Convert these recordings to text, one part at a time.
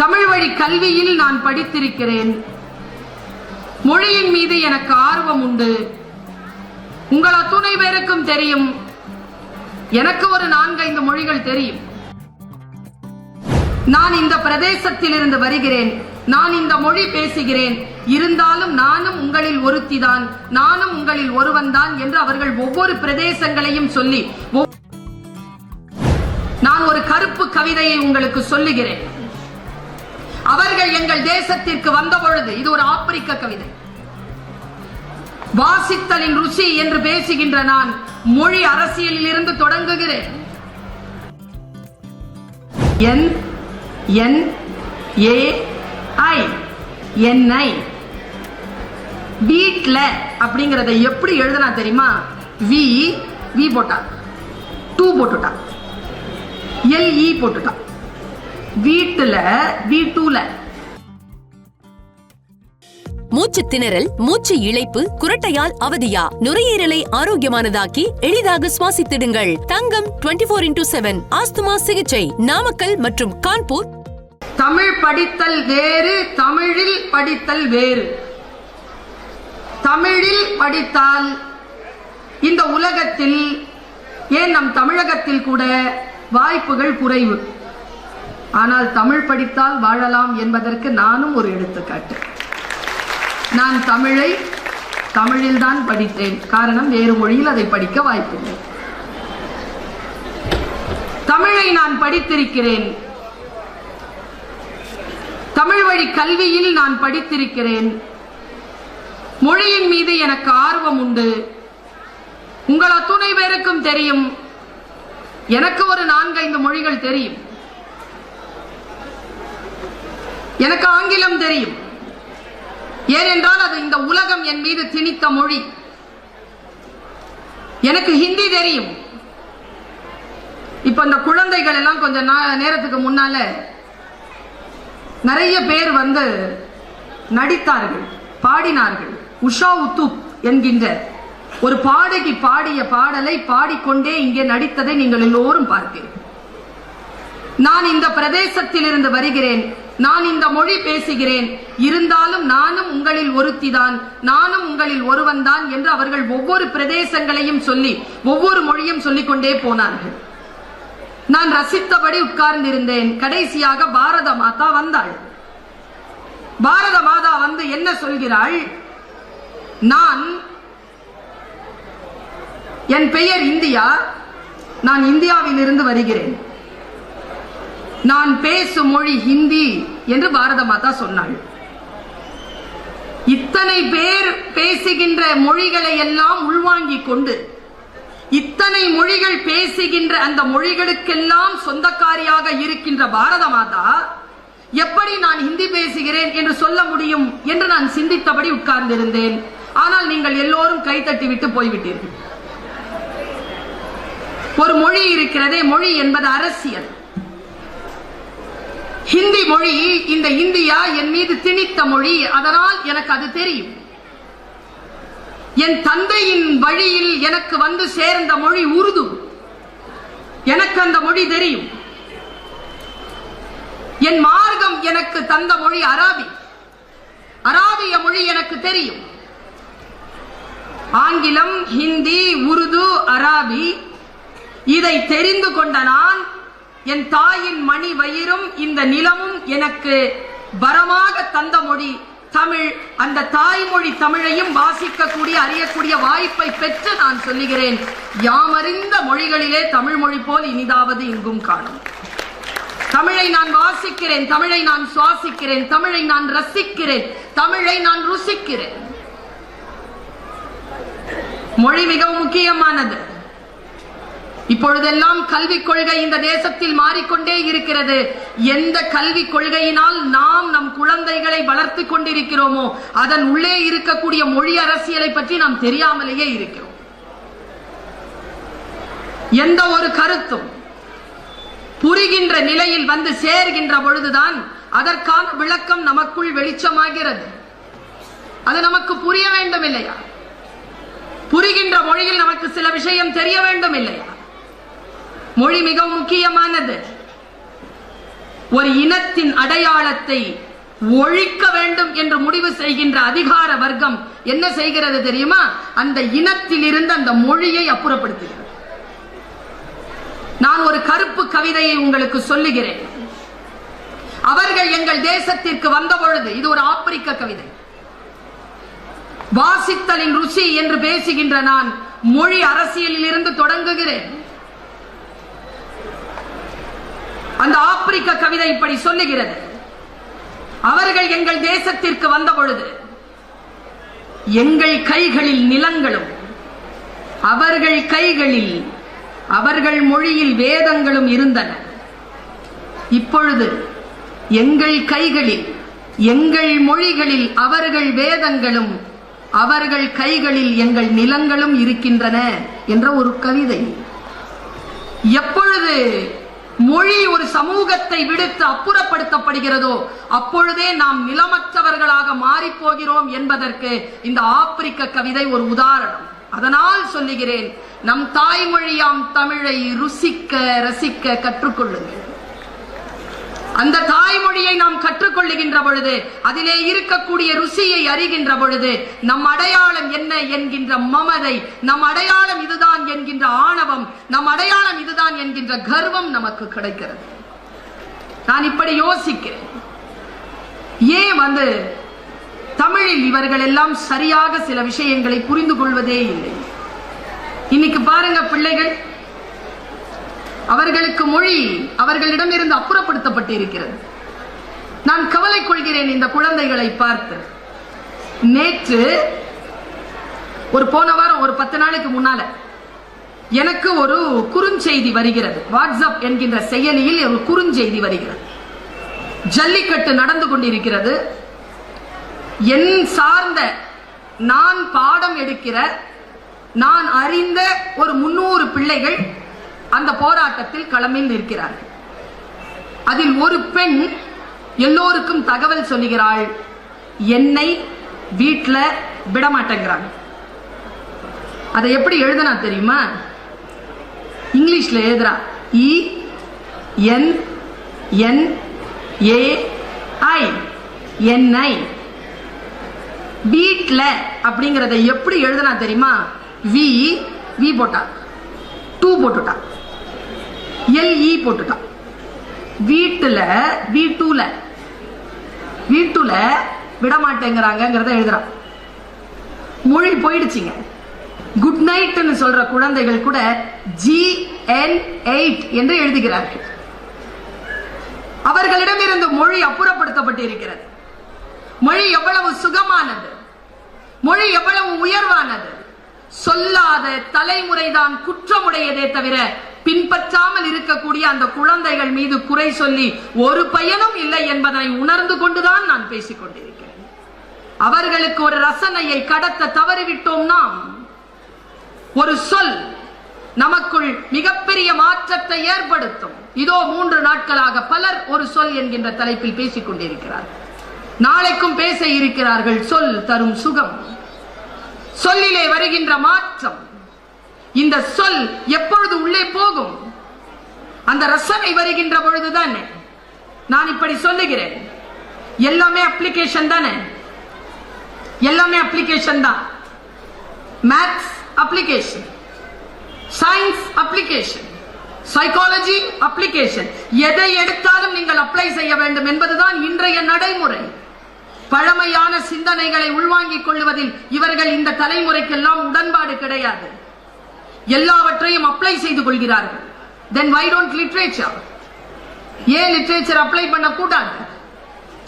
தமிழ் வழி கல்வியில் நான் படித்திருக்கிறேன். மொழியின் மீது எனக்கு ஆர்வம் உண்டு. உங்கள் அத்துணை பேருக்கும் தெரியும். எனக்கு ஒரு நான்கைந்து மொழிகள் தெரியும். நான் இந்த பிரதேசத்தில் இருந்து வருகிறேன். நான் இந்த மொழி பேசுகிறேன். இருந்தாலும் நானும் உங்களில் ஒருத்திதான். நானும் உங்களில் ஒருவன் தான் என்று அவர்கள் ஒவ்வொரு பிரதேசங்களையும் சொல்லி நான் ஒரு கருப்பு கவிதையை உங்களுக்கு சொல்லுகிறேன். அவர்கள் எங்கள் தேசத்திற்கு வந்த பொழுது இது ஒரு ஆப்பிரிக்க கவிதை. வாசித்தலின் ருசி என்று பேசுகின்ற நான் மொழி அரசியலில் இருந்து தொடங்குகிறேன். என் என் ஏ ஐ என்ஐ வீட்டில் அப்படிங்கிறத எப்படி எழுதுனா தெரியுமா? வி வி போட்டா. டூ போட்டுட்டா. எல்இ e போட்டுட்டான் வீட்டுல வி டூல மூச்சு திணறல் மூச்சு இழைப்பு குரட்டையால் அவதியா? நுரையீரலை ஆரோக்கியமானதாக்கி எளிதாக சுவாசித்திடுங்கள். Thangam 24 four into seven asthma சிகிச்சை. நாமக்கல் மற்றும் கான்பூர். தமிழ் படித்தல் வேறு தமிழில் படித்தல் வேறு. தமிழில் படித்தால் இந்த உலகத்தில் ஏன் நம் தமிழகத்தில் கூட வாய்ப்புகள் குறைவு? ஆனால் தமிழ் படித்தால் வாழலாம் என்பதற்கு நானும் ஒரு எடுத்துக்காட்டு. நான் தமிழை தமிழில்தான் படித்தேன். காரணம் வேறு மொழியில் அதை படிக்க வாய்ப்பில்லை. தமிழை நான் படித்திருக்கிறேன். தமிழ் வழி கல்வியில் நான் படித்திருக்கிறேன். மொழியின் மீது எனக்கு ஆர்வம் உண்டு. உங்கள் அத்துணை பேருக்கும் தெரியும். எனக்கு ஒரு நான்கைந்து மொழிகள் தெரியும். எனக்கு ஆங்கிலம் தெரியும். ஏனென்றால் அது இந்த உலகம் என் மீது திணித்த மொழி. எனக்கு ஹிந்தி தெரியும். இப்ப இந்த குழந்தைகள் எல்லாம் கொஞ்சம் நேரத்துக்கு முன்னால நிறைய பேர் வந்து நடித்தார்கள் பாடினார்கள். உஷா உத்துப் என்கின்ற ஒரு பாடகி பாடிய பாடலை பாடிக்கொண்டே இங்கே நடித்ததை நீங்கள் எல்லோரும் பார்ப்பீர்கள் நான் இந்த பிரதேசத்தில் இருந்து வருகிறேன். நான் இந்த மொழி பேசுகிறேன். இருந்தாலும் நானும் உங்களில் ஒருத்திதான். நானும் உங்களில் ஒருவன் தான் என்று அவர்கள் ஒவ்வொரு பிரதேசங்களையும் சொல்லி ஒவ்வொரு மொழியும் சொல்லிக் கொண்டே போனார்கள். நான் ரசித்தபடி உட்கார்ந்திருந்தேன். கடைசியாக பாரத மாதா வந்தாள். பாரத மாதா வந்து என்ன சொல்கிறாள்? நான் என் பெயர் இந்தியா. நான் இந்தியாவில் இருந்து வருகிறேன். நான் பேசும் மொழி ஹிந்தி என்று பாரத மாதா சொன்னாள். இத்தனை பேர் பேசுகின்ற மொழிகளை எல்லாம் உள்வாங்கிக் கொண்டு இத்தனை மொழிகள் பேசுகின்ற அந்த மொழிகளுக்கெல்லாம் சொந்தக்காரியாக இருக்கின்ற பாரத மாதா எப்படி நான் ஹிந்தி பேசுகிறேன் என்று சொல்ல முடியும் என்று நான் சிந்தித்தபடி உட்கார்ந்திருந்தேன். ஆனால் நீங்கள் எல்லோரும் கைத்தட்டி விட்டு போய்விட்டீர்கள். ஒரு மொழி இருக்கிறதே மொழி என்பது அரசியல். ஹிந்தி மொழி இந்த இந்தியா என் மீது திணித்த மொழி அதனால் எனக்கு அது தெரியும். என் தந்தையின் வழியில் எனக்கு வந்து சேர்ந்த மொழி உருது. எனக்கு அந்த மொழி தெரியும். என் மார்க்கம் எனக்கு தந்த மொழி அராபி. அராபிய மொழி எனக்கு தெரியும். ஆங்கிலம் ஹிந்தி உருது அராபி. இதை தெரிந்து கொண்ட நான் என் தாயின் மணி வயிறும் இந்த நிலமும் எனக்கு வரமாக தந்த மொழி. தமிழ் அந்த தாய்மொழி தமிழையும் வாசிக்கக்கூடிய அறியக்கூடிய வாய்ப்பை பெற்று நான் சொல்லுகிறேன். யாமறிந்த மொழிகளிலே தமிழ் மொழி போல் இனிதாவது இங்கும் காணும். தமிழை நான் வாசிக்கிறேன் தமிழை நான் சுவாசிக்கிறேன் தமிழை நான் ரசிக்கிறேன் தமிழை நான் ருசிக்கிறேன். மொழி மிகவும் முக்கியமானது. இப்பொழுதெல்லாம் கல்விக் கொள்கை இந்த தேசத்தில் மாறிக்கொண்டே இருக்கிறது. எந்த கல்விக் கொள்கையினால் நாம் நம் குழந்தைகளை வளர்த்து கொண்டிருக்கிறோமோ அதன் உள்ளே இருக்கக்கூடிய மொழி அரசியலை பற்றி நாம் தெரியாமலேயே இருக்கிறோம். எந்த ஒரு கருத்தும் புரிகின்ற நிலையில் வந்து சேர்கின்ற பொழுதுதான் அதற்கான விளக்கம் நமக்குள் வெளிச்சமாகிறது. அது நமக்கு புரிய வேண்டும் இல்லையா புரிகின்ற மொழியில் நமக்கு சில விஷயம் தெரிய வேண்டும் இல்லையா மொழி மிகவும் முக்கியமானது. ஒரு இனத்தின் அடையாளத்தை ஒழிக்க வேண்டும் என்று முடிவு செய்கின்ற அதிகார வர்க்கம் என்ன செய்கிறது தெரியுமா? அந்த இனத்தில் இருந்து அந்த மொழியை அப்புறப்படுத்துகிறது. நான் ஒரு கருப்பு கவிதையை உங்களுக்கு சொல்லுகிறேன். அவர்கள் எங்கள் தேசத்திற்கு வந்த பொழுது இது ஒரு ஆப்பிரிக்க கவிதை. வாசித்தலின் ருசி என்று பேசுகின்ற நான் மொழி அரசியலில் இருந்து தொடங்குகிறேன். அந்த ஆப்பிரிக்க கவிதை இப்படி சொல்லுகிறது. அவர்கள் எங்கள் தேசத்திற்கு வந்த பொழுது எங்கள் கைகளில் நிலங்களும் அவர்கள் கைகளில் அவர்கள் மொழியில் வேதங்களும் இருந்தன. இப்பொழுது எங்கள் கைகளில் எங்கள் மொழிகளில் அவர்கள் வேதங்களும் அவர்கள் கைகளில் எங்கள் நிலங்களும் இருக்கின்றன என்ற ஒரு கவிதை. எப்பொழுது மொழி ஒரு சமூகத்தை விடுத்து அப்புறப்படுத்தப்படுகிறதோ அப்பொழுதே நாம் நிலமற்றவர்களாக மாறிப்போகிறோம் என்பதற்கு இந்த ஆப்பிரிக்க கவிதை ஒரு உதாரணம். அதனால் சொல்லுகிறேன் நம் தாய்மொழியாம் தமிழை ருசிக்க ரசிக்க கற்றுக்கொள்ளுங்கள். அந்த தாய்மொழியை நாம் கற்றுக்கொள்ளுகின்ற பொழுது அதிலே இருக்கக்கூடிய ருசியை அறிகின்ற பொழுது நம் அடையாளம் என்ன என்கின்ற மமதை நம் அடையாளம் இதுதான் என்கின்ற ஆணவம் நம் அடையாளம் இதுதான் என்கின்ற கர்வம் நமக்கு கிடைக்கிறது. நான் இப்படி யோசிக்கிறேன். ஏன் வந்து தமிழில் இவர்கள் எல்லாம் சரியாக சில விஷயங்களை புரிந்து கொள்வதே இல்லை? இன்னைக்கு பாருங்க பிள்ளைகள் அவர்களுக்கு மொழி அவர்களிடமிருந்து அப்புறப்படுத்தப்பட்டு இருக்கிறது நான் கவலை கொள்கிறேன் இந்த குழந்தைகளை பார்த்து. நேற்று ஒரு போன வாரம் ஒரு பத்து நாளைக்கு முன்னால எனக்கு ஒரு குறுஞ்செய்தி வருகிறது. வாட்ஸ்அப் என்கின்ற செயலியில் ஒரு குறுஞ்செய்தி வருகிறது. ஜல்லிக்கட்டு நடந்து கொண்டிருக்கிறது. என் சார்ந்த நான் பாடம் எடுக்கிற நான் அறிந்த ஒரு முன்னூறு பிள்ளைகள் அந்த போராட்டத்தில் களமில் நிற்கிறார்கள். அதில் ஒரு பெண் எல்லோருக்கும் தகவல் சொல்லுகிறாள் என்னை வீட்டில் விடமாட்டேங்கிறாங்க. அதை எப்படி எழுதுனா தெரியுமா? இங்கிலீஷில் எழுதுறா இ என் என் ஏ ஐ என்ஐ வீட்டில் அப்படிங்கிறத எப்படி எழுதுனா தெரியுமா? வி வி போட்டா டூ போட்டுட்டா. எல்இ போட்டுட்டான். வீட்டுல வீட்டுல வீட்டுல விட மாட்டேங்கிறாங்கிறத மொழி போயிடுச்சுங்க. குட் நைட்னு சொல்ற குழந்தைகள் கூட ஜி என் எயிட் என்று எழுதுகிறார்கள். அவர்களிடம் இருந்து மொழி அப்புறப்படுத்தப்பட்டு இருக்கிறது மொழி எவ்வளவு சுகமானது? மொழி எவ்வளவு உயர்வானது? சொல்லாத தலைமுறைதான் குற்றமுடையதே தவிர பின்பற்றாமல் இருக்கக்கூடிய அந்த குழந்தைகள் மீது குறை சொல்லி ஒரு பயனும் இல்லை என்பதனை உணர்ந்து கொண்டுதான் நான் பேசிக் கொண்டிருக்கிறேன். அவர்களுக்கு ஒரு ரசனையை கடத்த தவறிவிட்டோம் நாம். ஒரு சொல் நமக்குள் மிகப்பெரிய மாற்றத்தை ஏற்படுத்தும். இதோ மூன்று நாட்களாக பலர் ஒரு சொல் என்கின்ற தலைப்பில் பேசிக் கொண்டிருக்கிறார்கள் நாளைக்கும் பேச இருக்கிறார்கள் சொல் தரும் சுகம். சொல்லிலே வருகின்ற மாற்றம். இந்த சொல் எப்பொழுது உள்ளே போகும்? அந்த ரசனை வருகின்ற பொழுதுதான் நான் இப்படி சொல்லுகிறேன். எல்லாமே அப்ளிகேஷன் தானே? எல்லாமே அப்ளிகேஷன் தான். Maths application science application psychology application எதை எடுத்தாலும் நீங்கள் அப்ளை செய்ய வேண்டும் என்பதுதான் இன்றைய நடைமுறை. பழமையான சிந்தனைகளை உள்வாங்கிக் கொள்வதில் இவர்கள் இந்த தலைமுறைக்கெல்லாம் உடன்பாடு கிடையாது. எல்லாவற்றையும் அப்ளை செய்து கொள்கிறார்கள். தென் வை டோன்ட் லிட்ரேச்சர் ஏன் லிட்ரேச்சர் அப்ளை பண்ணக்கூடாது?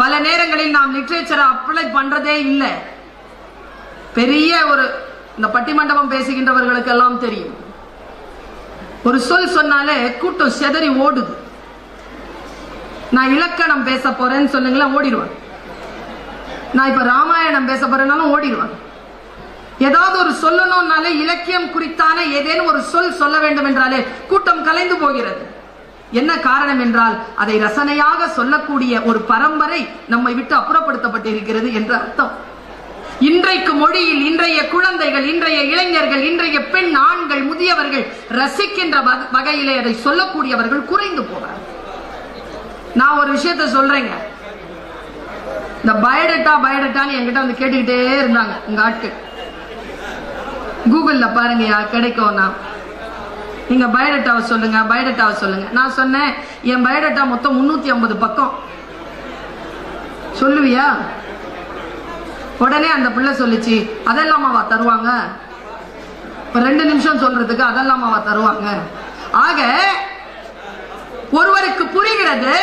பல நேரங்களில் நாம் லிட்ரேச்சரை அப்ளை பண்றதே இல்லை. பெரிய ஒரு இந்த பட்டிமண்டபம் பேசுகின்றவர்களுக்கு எல்லாம் தெரியும். ஒரு சொல் சொன்னாலே கூட்டம் செதறி ஓடுது. நான் இலக்கணம் பேச போறேன்னு சொல்லுங்களேன் ஓடிடுவேன் நான் இப்ப ராமாயணம் பேச போறேன்னாலும் ஓடிடுவேன் ஏதாவது ஒரு சொல்லணும்னாலே இலக்கியம் குறித்தான ஏதேனும் ஒரு சொல் சொல்ல வேண்டும் என்றாலே கூட்டம் கலைந்து போகிறது. என்ன காரணம் என்றால் அதை ரசனையாக சொல்லக்கூடிய ஒரு பரம்பரை நம்மை விட்டு அப்புறப்படுத்தப்பட்டிருக்கிறது என்று அர்த்தம். இன்றைக்கு மொழியில் இன்றைய குழந்தைகள் இன்றைய இளைஞர்கள் இன்றைய பெண் ஆண்கள் முதியவர்கள் ரசிக்கின்ற வகையிலே அதை சொல்லக்கூடியவர்கள் குறைந்து போகிறார்கள் நான் ஒரு விஷயத்த சொல்றேங்க. இந்த பயோடேட்டா பயோடேட்டான்னு என்கிட்ட வந்து கேட்டுக்கிட்டே இருந்தாங்க உங்க ஆட்கள். கூகுளில் பாருங்கயா கிடைக்கும்னா. நீங்க பயோடேட்டாவை சொல்லுங்க பயோடேட்டாவை சொல்லுங்க. நான் சொன்னேன் என் பயோடேட்டா மொத்தம் முன்னூத்தி ஐம்பது பக்கம். சொல்லுவியா? உடனே அந்த பிள்ளை சொல்லிச்சு அதெல்லாமாவா தருவாங்க? இப்ப ரெண்டு நிமிஷம் சொல்றதுக்கு அதெல்லாமாவா தருவாங்க? ஆக ஒருவருக்கு புரிகிறது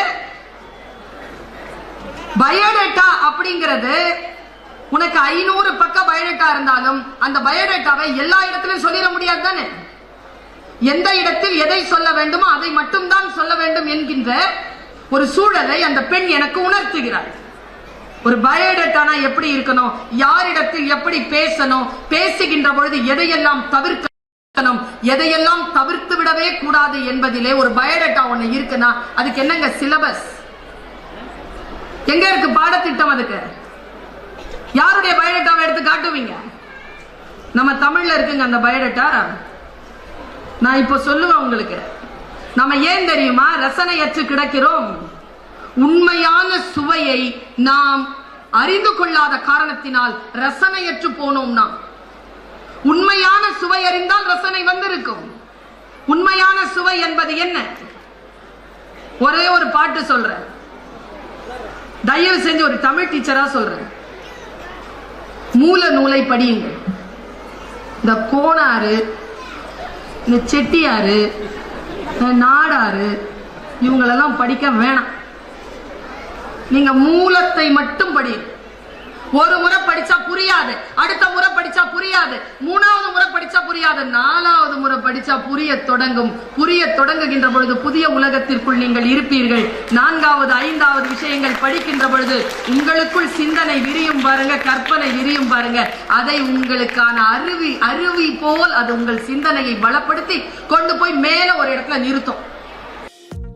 பயோடேட்டா அப்படிங்கிறது உனக்கு ஐநூறு பக்கம் பயோடேட்டா இருந்தாலும் அந்த பயோடேட்டாவை எல்லா இடத்திலும் சொல்லிட முடியாது தானே? எந்த இடத்தில் எதை சொல்ல வேண்டுமோ அதை மட்டும்தான் சொல்ல வேண்டும் என்கின்ற ஒரு சூழலை அந்த பெண் எனக்கு உணர்த்துகிறாள். ஒரு பயோடேட்டானா எப்படி இருக்கணும்? யாரிடத்தில் எப்படி பேசணும்? பேசுகின்ற பொழுது எதையெல்லாம் தவிர்க்கணும்? எதையெல்லாம் தவிர்த்து விடவே கூடாது என்பதிலே ஒரு பயோடேட்டா ஒண்ணு இருக்குன்னா அதுக்கு என்னங்க சிலபஸ் எங்க இருக்கு பாடத்திட்டம் அதுக்கு? யாருடைய பயோடேட்டாவை எடுத்து காட்டுவீங்க? நம்ம தமிழ்ல இருக்குங்க அந்த பயோடேட்டா. நான் இப்ப சொல்லுவேன் உங்களுக்கு. நம்ம ஏன் தெரியுமா? ரசனையற்று கிடக்கிறோம். உண்மையான சுவையை நாம் அறிந்து கொள்ளாத காரணத்தினால் ரசனையற்று போனோம்னா உண்மையான சுவை அறிந்தால் ரசனை வந்திருக்கும். உண்மையான சுவை என்பது என்ன? ஒரே ஒரு பாட்டு சொல்றேன். தயவு செஞ்சு ஒரு தமிழ் டீச்சரா சொல்றேன். மூல நூலை படியுங்கள். இந்த கோணாறு இந்த செட்டியாறு இந்த இவங்களெல்லாம் படிக்க வேணாம். நீங்க மூலத்தை மட்டும் படி ஒரு முறை படிச்சா புரியாது அடுத்த முறை படிச்சா புரியாது மூணாவது முறை படிச்சா புரியாது நாலாவது முறை படிச்சா புரிய தொடங்கும் புரிய தொடங்குகின்ற பொழுது புதிய உலகத்திற்குள் நீங்கள் இருப்பீர்கள். நான்காவது ஐந்தாவது விஷயங்கள் படிக்கின்ற பொழுது உங்களுக்குள் சிந்தனை விரியும் பாருங்க கற்பனை விரியும் பாருங்க. அதை உங்களுக்கான அருவி அருவி போல் அது உங்கள் சிந்தனையை பலப்படுத்தி கொண்டு போய் மேல ஒரு இடத்துல நிறுத்தும்.